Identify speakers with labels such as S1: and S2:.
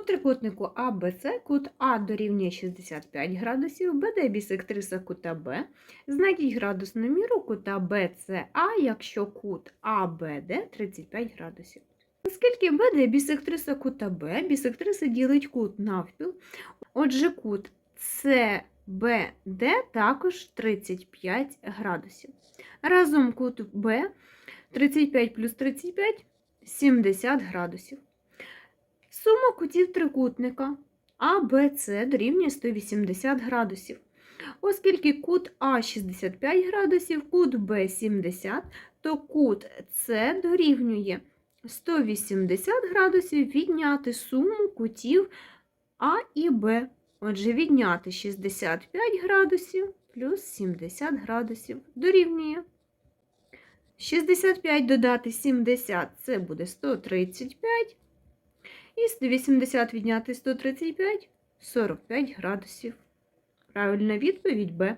S1: У трикутнику АБЦ кут А дорівнює 65 градусів, БД бісектриса кута Б. Знайдіть градусну міру кута БЦА, якщо кут АБД 35 градусів. Оскільки БД бісектриса кута Б, бісектриса ділить кут навпіл, отже кут СБД також 35 градусів. Разом кут Б 35 плюс 35 70 градусів. Сума кутів трикутника АБЦ дорівнює 180 градусів. Оскільки кут А 65 градусів, кут Б 70, то кут С дорівнює 180 градусів відняти суму кутів А і Б. Отже, відняти 65 градусів плюс 70 градусів дорівнює. 65 додати 70 це буде 135. І 180 відняти 135 45 градусів. Правильна відповідь Б.